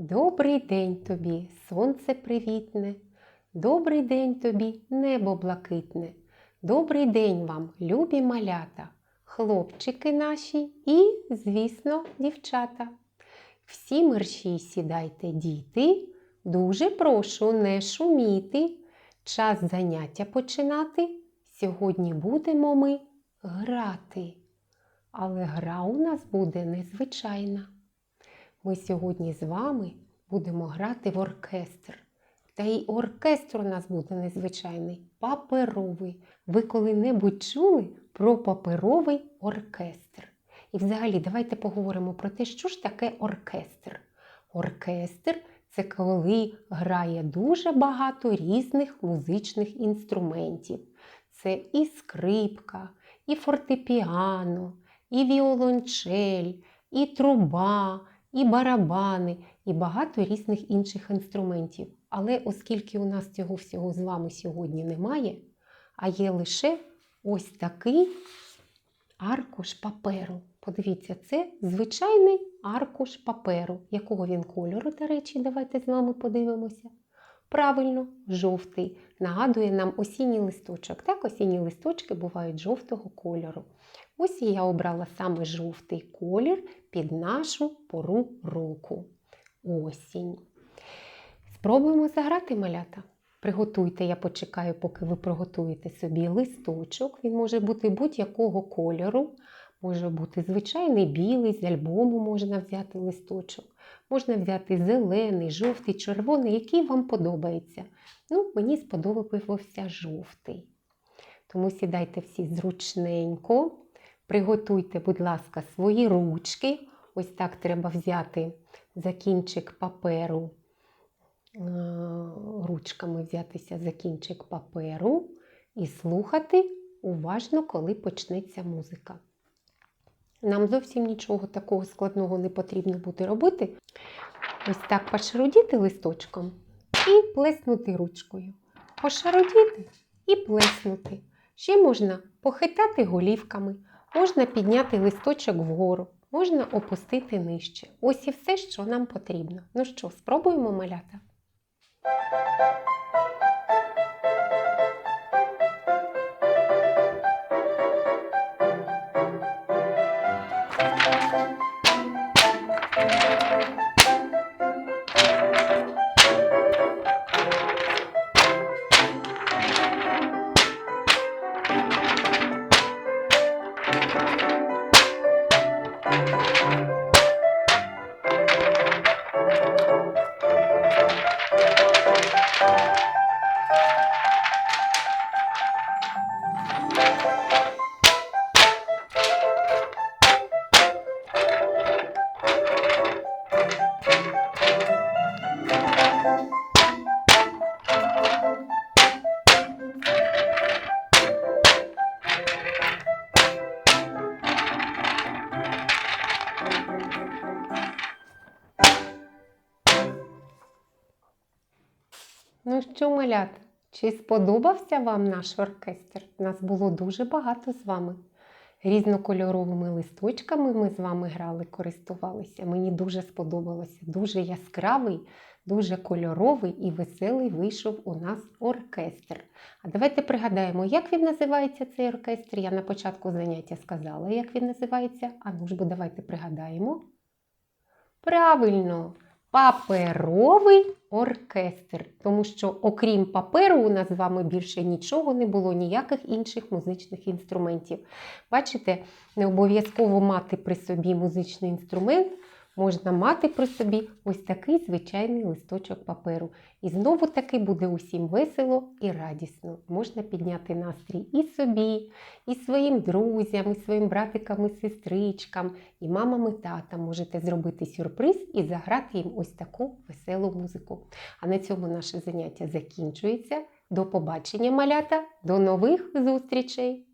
Добрий день тобі, сонце привітне, добрий день тобі, небо блакитне, добрий день вам, любі малята, хлопчики наші і, звісно, дівчата. Всі мерщій сідайте, діти, дуже прошу не шуміти. Час заняття починати. Сьогодні будемо ми грати. Але гра у нас буде незвичайна. Ми сьогодні з вами будемо грати в оркестр. Та й оркестр у нас буде незвичайний паперовий. Ви коли-небудь чули про паперовий оркестр? І взагалі, давайте поговоримо про те, що ж таке оркестр. Оркестр це коли грає дуже багато різних музичних інструментів. Це і скрипка, і фортепіано, і віолончель, і труба, і барабани, і багато різних інших інструментів. Але оскільки у нас цього всього з вами сьогодні немає, а є лише ось такий аркуш паперу. Подивіться, це звичайний аркуш паперу. Якого він кольору, до речі, давайте з вами подивимося. Правильно, жовтий. Нагадує нам осінній листочок. Так, осінні листочки бувають жовтого кольору. Ось я обрала саме жовтий колір під нашу пору року. Осінь. Спробуємо заграти малята. Приготуйте, я почекаю, поки ви приготуєте собі листочок. Він може бути будь-якого кольору. Може бути звичайний білий, з альбому можна взяти листочок. Можна взяти зелений, жовтий, червоний, який вам подобається. Ну, мені сподобався жовтий. Тому сідайте всі зручненько. Приготуйте, будь ласка, свої ручки. Ось так треба взяти за кінчик паперу, е, ручками взятися за кінчик паперу і слухати уважно, коли почнеться музика. Нам зовсім нічого такого складного не потрібно буде робити. Ось так пошарудіти листочком і плеснути ручкою. Пошарудіти і плеснути. Ще можна похитати голівками, можна підняти листочок вгору, можна опустити нижче. Ось і все, що нам потрібно. Ну що, спробуємо малята? Ну що, малята, чи сподобався вам наш оркестр? Нас було дуже багато з вами. Різнокольоровими листочками ми з вами грали, користувалися. Мені дуже сподобалося. Дуже яскравий, дуже кольоровий і веселий вийшов у нас оркестр. А давайте пригадаємо, як він називається цей оркестр. Я на початку заняття сказала, як він називається. А ну ж бо давайте пригадаємо. Правильно! Паперовий оркестр, тому що, окрім паперу, у нас з вами більше нічого не було, ніяких інших музичних інструментів. Бачите, не обов'язково мати при собі музичний інструмент, можна мати при собі ось такий звичайний листочок паперу. І знову таки буде усім весело і радісно. Можна підняти настрій і собі, і своїм друзям, і своїм братикам і сестричкам, і мамам і татам можете зробити сюрприз і заграти їм ось таку веселу музику. А на цьому наше заняття закінчується. До побачення, малята, до нових зустрічей!